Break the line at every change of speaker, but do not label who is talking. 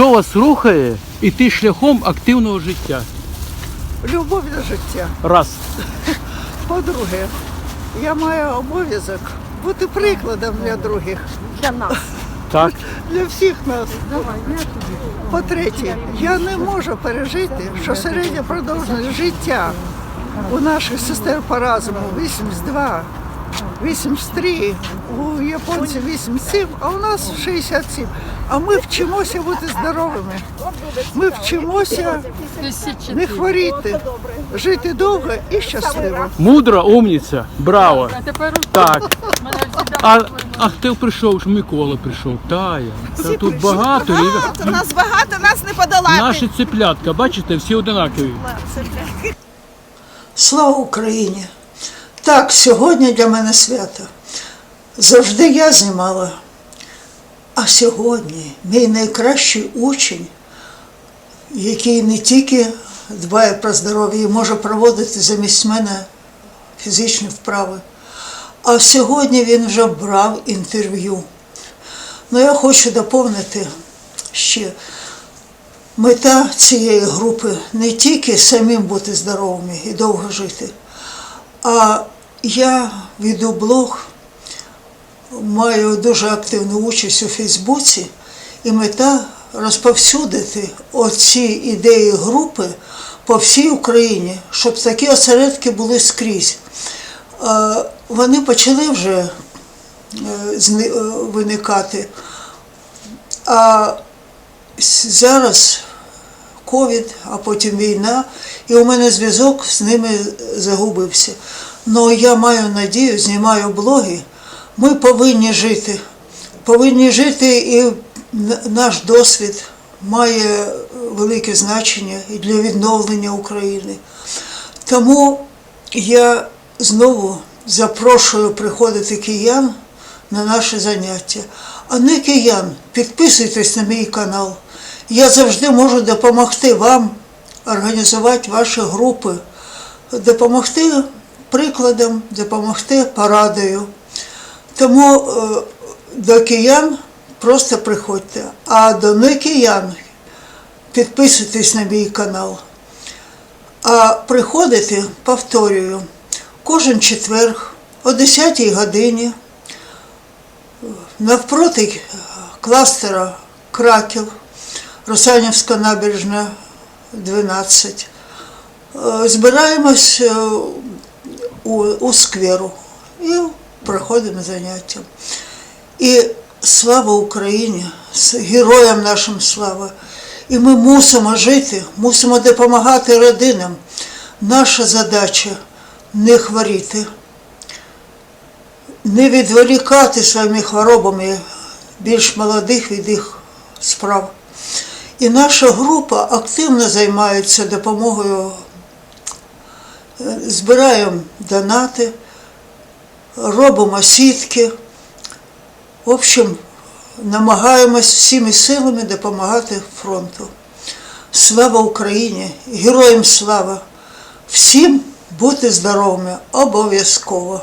Що вас рухає іти шляхом активного життя?
Любов до життя.
Раз.
По-друге, я маю обов'язок бути прикладом для других,
для нас.
Так.
для всіх нас. По-третє, я не можу пережити, що середня продовженість життя у наших сестер по разуму 82, 83, у японців 87, а у нас 67. А ми вчимося бути здоровими. Ми вчимося не хворіти, жити довго і щасливо.
Мудра, умниця, браво. Так. А, а хто прийшов? Ж Микола прийшов. Тая. Та тут багато. ребят.
Нас багато, нас не подолати.
Наші цеплятка, бачите, всі одинакові.
Слава Україні! Так, сьогодні для мене свято. Завжди я знімала. А сьогодні мій найкращий учень, який не тільки дбає про здоров'я і може проводити замість мене фізичні вправи, а сьогодні він вже брав інтерв'ю. Ну, я хочу доповнити ще. Мета цієї групи не тільки самим бути здоровими і довго жити, а я веду блог, маю дуже активну участь у Фейсбуці, і мета розповсюдити оці ідеї групи по всій Україні, щоб такі осередки були скрізь. Е, Вони почали вже е, е, виникати. А зараз ковід, а потім війна, і у мене зв'язок з ними загубився. Ну я маю надію, знімаю блоги. Ми повинні жити. Повинні жити, і наш досвід має велике значення і для відновлення України. Тому я знову запрошую приходити киян на наші заняття. А не киян, підписуйтесь на мій канал. Я завжди можу допомогти вам організувати ваші групи, допомогти прикладом, допомогти порадою. Тому е, до киян просто приходьте, а до не киян підписуйтесь на мій канал. А приходити, повторюю, кожен четверг о 10 годині навпроти кластера Краків, Русанівська набережна 12. Е, Збираємось е, у, у скверу і проходимо заняття. І слава Україні, героям нашим слава. І ми мусимо жити, мусимо допомагати родинам. Наша задача не хворіти, не відволікати своїми хворобами більш молодих від їх справ. І наша група активно займається допомогою, збираємо донати, робимо сітки. В общем, намагаємось всіми силами допомагати фронту. Слава Україні! Героям слава! Всім бути здоровими обов'язково!